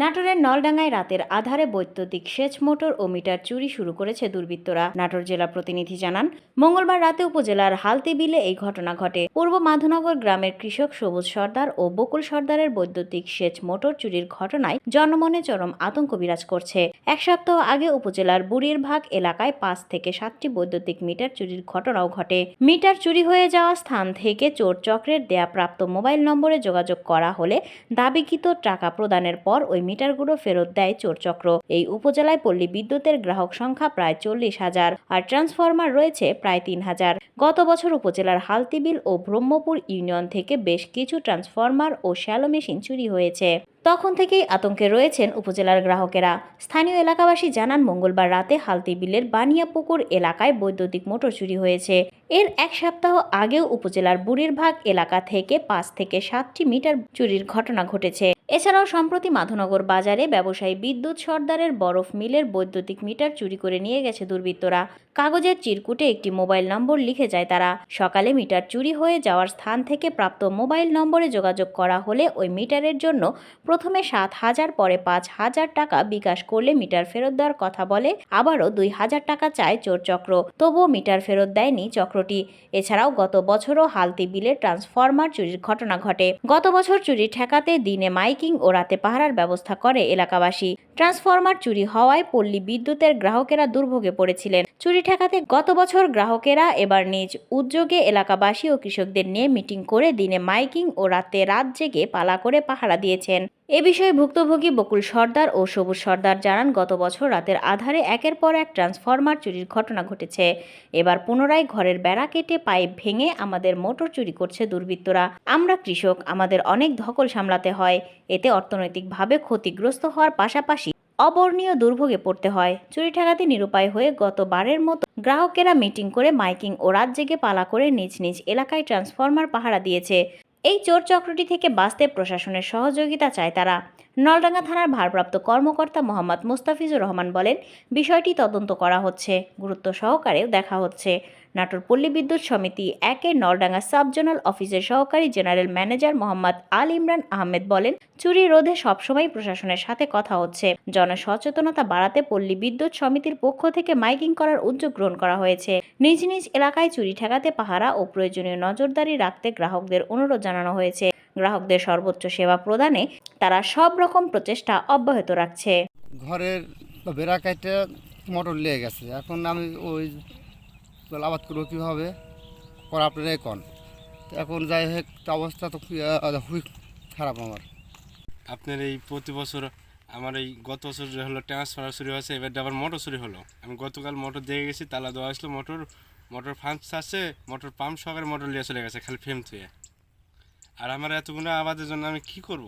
নাটোরের নলডাঙ্গায় রাতের আধারে বৈদ্যুতিক সেচ মোটর ও মিটার চুরি শুরু করেছে দুর্বৃত্তরা। নাটোর জেলা প্রতিনিধি জানান, মঙ্গলবার রাতে উপজেলার হালতি বিলে এই ঘটনা ঘটে। পূর্ব মাধনগর গ্রামের কৃষক সবুজ সর্দার ও বকুল সর্দারের বৈদ্যুতিক সেচ মোটর চুরির ঘটনায় জনমনে চরম আতঙ্ক বিরাজ করছে। এক সপ্তাহ আগে উপজেলার বুড়ির ভাগ এলাকায় পাঁচ থেকে সাতটি বৈদ্যুতিক মিটার চুরির ঘটনাও ঘটে। মিটার চুরি হয়ে যাওয়া স্থান থেকে চোর চক্রের দেয়া প্রাপ্ত মোবাইল নম্বরে যোগাযোগ করা হলে দাবিকৃত টাকা প্রদানের পর ওই মিটারগুলো ফেরত দেয় চোরচক্র এই উপজেলায় পল্লী বিদ্যুতের গ্রাহক সংখ্যা প্রায় চল্লিশ হাজার, আর ট্রান্সফরমার রয়েছে প্রায় তিন হাজার। গত বছর উপজেলার হালতিবিল ও ব্রহ্মপুর ইউনিয়ন থেকে বেশ কিছু ট্রান্সফরমার ও শ্যালো মেশিন চুরি হয়েছে। তখন থেকেই আতঙ্কে রয়েছেন উপজেলার গ্রাহকেরা। স্থানীয় এলাকাবাসী জানান, মঙ্গলবার রাতে হালতি হালতিবিলের বানিয়াপুকুর এলাকায় বৈদ্যুতিক মোটর চুরি হয়েছে। এর এক সপ্তাহ আগেও উপজেলার বুড়িরভাগ এলাকা থেকে পাঁচ থেকে সাতটি মিটার চুরির ঘটনা ঘটেছে। এছাড়াও সম্প্রতি মাধনগর বাজারে ব্যবসায়ী বিদ্যুৎ সর্দারের বরফ মিলের বৈদ্যুতিক মিটার চুরি করে নিয়ে গেছে দুর্বৃত্তরা। কাগজের চিরকুটে একটি মোবাইল নম্বর লিখে যায় তারা। সকালে মিটার চুরি হয়ে যাওয়ার স্থান থেকে প্রাপ্ত মোবাইল নম্বরে যোগাযোগ করা হলে ওই মিটারের জন্য প্রথমে সাত হাজার, পরে পাঁচ হাজার টাকা বিকাশ করলে মিটার ফেরত দেওয়ার কথা বলে, আবারও দুই হাজার টাকা চায় চোর চক্র। তবুও মিটার ফেরত দেয়নি চক্রটি। এছাড়াও গত বছরও হালতি বিলে ট্রান্সফরমার চুরির ঘটনা ঘটে। গত বছর চুরি ঠেকাতে দিনে মাইকিং ও রাতে পাহারার ব্যবস্থা করে এলাকাবাসী। ট্রান্সফরমার চুরি হওয়ায় পল্লী বিদ্যুতের গ্রাহকেরা দুর্ভোগে পড়েছিলেন। চুরি ঠেকাতে গত বছর গ্রাহকেরা এবার নিজ উদ্যোগে এলাকাবাসী ও কৃষকদের নিয়ে মিটিং করে দিনে মাইকিং ও রাতে রাত জেগে পালা করে পাহারা দিয়েছেন। এ বিষয়ে ভুক্তভোগী বকুল সর্দার ও সবুজ সর্দার জানান, গত বছর রাতের আধারে একের পর এক ট্রান্সফরমার চুরির ঘটনা ঘটেছে। এবার পুনরায় ঘরের বেড়া কেটে পাইপ ভেঙে আমাদের মোটর চুরি করছে দুর্বৃত্তরা। আমরা কৃষক, আমাদের অনেক ধকল সামলাতে হয়। এতে অর্থনৈতিকভাবে ক্ষতিগ্রস্ত হওয়ার পাশাপাশি অবর্ণীয় দুর্ভোগে পড়তে হয়। চুরি ঠেকাতে নিরুপায় হয়ে গতবারের মতো গ্রাহকেরা মিটিং করে মাইকিং ও রাত জেগে পালা করে নিজ নিজ এলাকায় ট্রান্সফরমার পাহারা দিয়েছে। এই চোর চক্রটি থেকে বাঁচতে প্রশাসনের সহযোগিতা চায় তারা। নলডাঙ্গা থানার ভারপ্রাপ্ত কর্মকর্তা মোহাম্মদ মুস্তাফিজুর রহমান বলেন, বিষয়টি তদন্ত করা হচ্ছে, গুরুত্ব সহকারেও দেখা হচ্ছে। নাটোর পল্লী বিদ্যুৎ সমিতি একে নলডাঙ্গা সাব জোনাল অফিসের সহকারী জেনারেল ম্যানেজার মোহাম্মদ আল ইমরান আহমেদ বলেন, চুরি রোধে সবসময় প্রশাসনের সাথে কথা হচ্ছে। জনসচেতনতা বাড়াতে পল্লী বিদ্যুৎ সমিতির পক্ষ থেকে মাইকিং করার উদ্যোগ গ্রহণ করা হয়েছে। নিজ নিজ এলাকায় চুরি ঠেকাতে পাহারা ও প্রয়োজনীয় নজরদারি রাখতে গ্রাহকদের অনুরোধ জানানো হয়েছে। গ্রাহকদের সর্বোচ্চ সেবা প্রদানে তারা সব রকম প্রচেষ্টা অব্যাহত রাখছে। ঘরের বেড়া কাইটে মোটর লেগে গেছে। এখন আমি ওই আবাদ করব কীভাবে? করা আপনারাই কন। এখন যাই হোক অবস্থা তো খুবই, খারাপ আমার। আপনার এই প্রতি বছর আমার এই গত বছর যে হলো ট্রান্সফার চুরি হয়েছে এবার আবার মোটর চুরি হলো। আমি গতকাল মোটর দিয়ে গেছি তালা দেওয়া আসলো মোটর মোটর ফাঁস আছে মোটর পাম্প সহকারে মোটর নিয়ে চলে গেছে খালি ফেম থুয়ে আর আমার এতগুলো আবাদের জন্য আমি কি করব?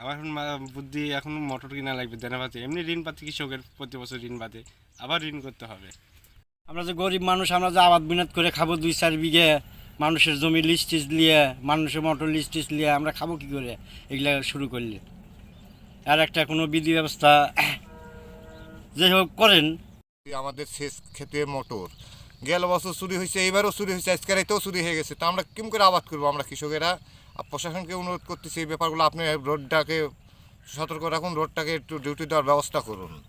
আবার এখন বুদ্ধি এখন মোটর কিনা লাগবে দেনা পাতে। এমনি ঋণ পাতি কৃষকের প্রতি বছর ঋণ পাতে আবার ঋণ করতে হবে। আমরা যে গরিব মানুষ আমরা যে আবাদ বিনাদ করে খাব দুই চার বিঘে মানুষের জমি লিস্ট টিস্ট নিয়ে মানুষের মোটর লিস্ট টিস্ট নিয়ে আমরা খাব কি করে? এগুলা শুরু করলে। আর একটা কোনো বিধি ব্যবস্থা যে হোক করেন। আমাদের শেষ ক্ষেতে মোটর। গেল বছর চুরি হয়েছে এইবারও চুরি হয়েছে আজকের এতেও চুরি হয়ে গেছে। তা আমরা কেমন করে আবাদ করব আমরা কৃষকেরা? আর প্রশাসনকে অনুরোধ করতেছি এই ব্যাপারগুলো আপনি রোডটাকে সতর্ক রাখুন, রোডটাকে একটু ডিউটি দেওয়ার ব্যবস্থা করুন।